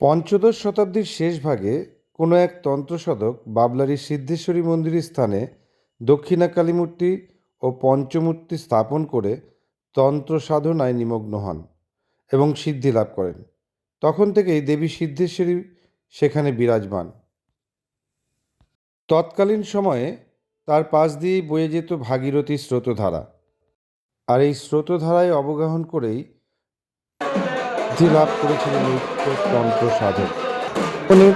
পঞ্চদশ শতাব্দীর শেষ ভাগে কোনো এক তন্ত্রসাধক বাবলারি সিদ্ধেশ্বরী মন্দিরের স্থানে দক্ষিণা কালীমূর্তি ও পঞ্চমূর্তি স্থাপন করে তন্ত্র সাধনায় নিমগ্ন হন এবং সিদ্ধি লাভ করেন। তখন থেকেই দেবী সিদ্ধেশ্বরী সেখানে বিরাজমান। তৎকালীন সময়ে তার পাশ দিয়েই বয়ে যেত ভাগীরথী স্রোতধারা। আর এই স্রোতধারায় অবগাহন করেই সিদ্ধি লাভ করেছিলেন তন্ত্র সাধক। এখানে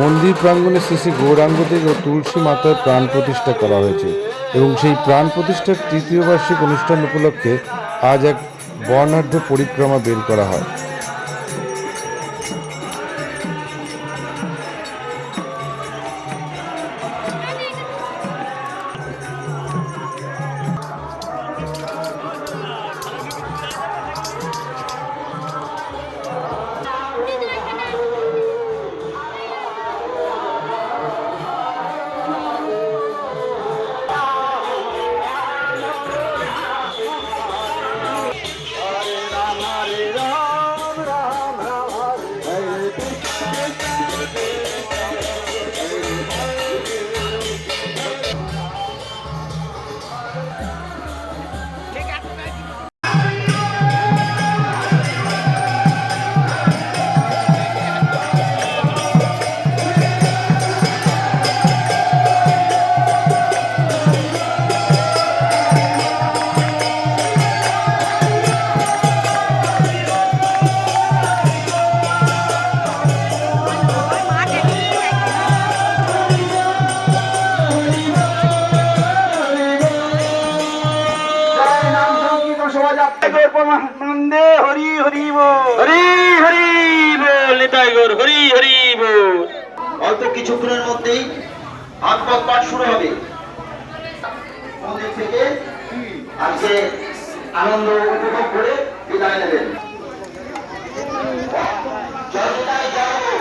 মন্দির প্রাঙ্গণে শ্রী শ্রী গৌরাঙ্গদেব ও তুলসী মাতার প্রাণ প্রতিষ্ঠা করা হয়েছে এবং সেই প্রাণ প্রতিষ্ঠার তৃতীয় বার্ষিক অনুষ্ঠান উপলক্ষে আজ এক বর্ণাঢ্য পরিক্রমা বের করা হয়। নন্দে হরি হরি বল। হরি হরি বল নিতাই গৌর হরি হরি বল। অল্প কিছুক্ষণের মধ্যেই ভাগবত পাঠ শুরু হবে। মন্দির থেকে আজকে আনন্দ উপভোগ করে বিদায় নেবেন। জয় জয়।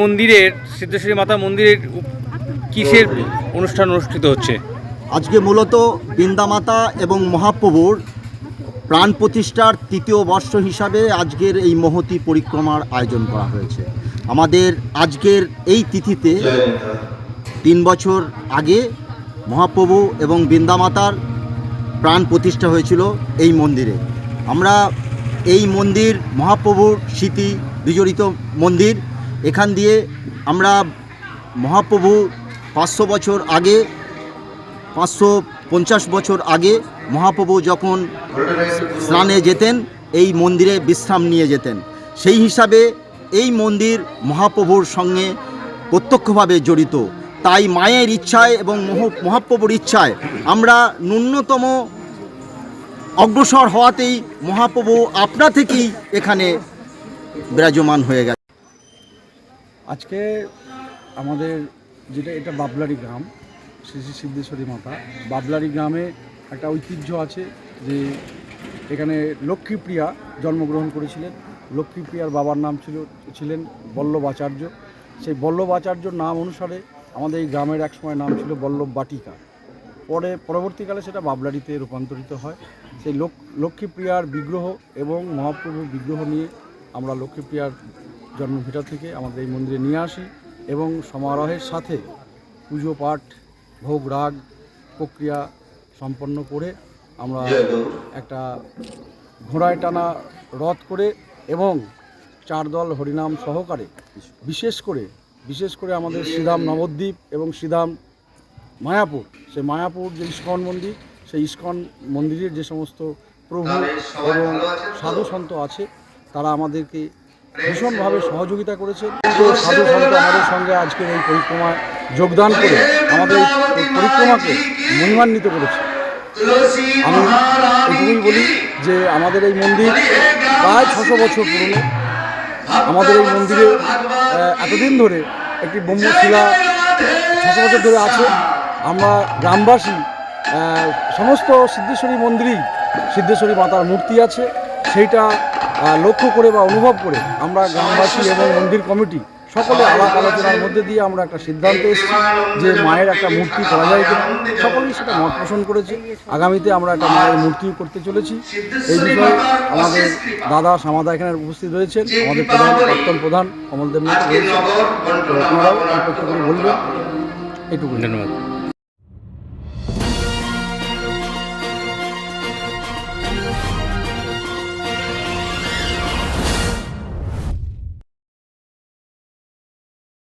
মন্দিরের, সিদ্ধেশ্বরী মাতা মন্দিরের কিসের অনুষ্ঠান অনুষ্ঠিত হচ্ছে? আজকে মূলত বৃন্দামাতা এবং মহাপ্রভুর প্রাণ প্রতিষ্ঠার তৃতীয় বর্ষ হিসাবে আজকের এই মহতি পরিক্রমার আয়োজন করা হয়েছে। আমাদের আজকের এই তিথিতে তিন বছর আগে মহাপ্রভু এবং বৃন্দামাতার প্রাণ প্রতিষ্ঠা হয়েছিল এই মন্দিরে। আমরা এই মন্দির মহাপ্রভুর স্মৃতি বিজড়িত মন্দির। এখান দিয়ে আমরা মহাপ্রভু পাঁচশো বছর আগে, পাঁচশো পঞ্চাশ বছর আগে মহাপ্রভু যখন স্নানে যেতেন, এই মন্দিরে বিশ্রাম নিয়ে যেতেন। সেই হিসাবে এই মন্দির মহাপ্রভুর সঙ্গে প্রত্যক্ষভাবে জড়িত। তাই মায়ের ইচ্ছায় এবং মহাপ্রভুর ইচ্ছায় আমরা ন্যূনতম অগ্রসর হওয়াতেই মহাপ্রভু আপনা থেকেই এখানে বিরাজমান হয়ে গেছে। আজকে আমাদের যেটা, এটা বাবলারি গ্রাম, শ্রী শ্রী সিদ্ধেশ্বরী মাতা। বাবলারি গ্রামে একটা ঐতিহ্য আছে যে এখানে লক্ষ্মীপ্রিয়া জন্মগ্রহণ করেছিলেন। লক্ষ্মীপ্রিয়ার বাবার নাম ছিল, ছিলেন বল্লভ আচার্য সেই বল্লভ আচার্যর নাম অনুসারে আমাদের এই গ্রামের এক সময় নাম ছিল বল্লভ বাটিকা পরে, পরবর্তীকালে সেটা বাবলারিতে রূপান্তরিত হয়। সেই লোক, লক্ষ্মীপ্রিয়ার বিগ্রহ এবং মহাপ্রভুর বিগ্রহ নিয়ে আমরা লক্ষ্মীপ্রিয়ার জন্মভিটা থেকে আমাদের এই মন্দিরে নিয়ে আসি এবং সমারোহের সাথে পুজো পাঠ ভোগ রাগ প্রক্রিয়া সম্পন্ন করে আমরা একটা ঘোড়ায় টানা রথ করে এবং চার দল হরিনাম সহকারে বিশেষ করে বিশেষ করে আমাদের শ্রীধাম নবদ্বীপ এবং শ্রীধাম মায়াপুর। সেই মায়াপুর যে ইস্কন মন্দির সেই ইস্কন মন্দিরের যে সমস্ত প্রভু এবং সাধু সন্ত আছে তারা আমাদেরকে ভীষণভাবে সহযোগিতা করেছে। তো সাধু সন্ত আমাদের সঙ্গে আজকের এই পরিক্রমায় যোগদান করে আমাদের এই পরিক্রমাকে মহিমান্বিত করেছে। আমি এটুকুই বলি যে আমাদের এই মন্দির প্রায় ছশো বছর পুরনো। আমাদের এই মন্দিরে এতদিন ধরে একটি ব্রহ্মশিলা ছশো বছর ধরে আছে। আমরা গ্রামবাসী সমস্ত সিদ্ধেশ্বরী মন্দিরেই সিদ্ধেশ্বরী মাতার মূর্তি আছে। সেইটা লক্ষ্য করে বা অনুভব করে আমরা গ্রামবাসী এবং মন্দির কমিটি সকলে আলাপ আলোচনার মধ্যে দিয়ে আমরা একটা সিদ্ধান্ত এসেছি যে মায়ের একটা মূর্তি করা যায় কিনা। সকলেই সেটা মত পোষণ করেছে। আগামীতে আমরা একটা মায়ের মূর্তিও করতে চলেছি। এই বিষয়ে আমাদের দাদা সামাদা এখানে উপস্থিত রয়েছেন। আমাদের প্রধান প্রাক্তন প্রধান কমল দেবনাথ রয়েছেন। আপনারাও বলবেন। এটুকু ধন্যবাদ।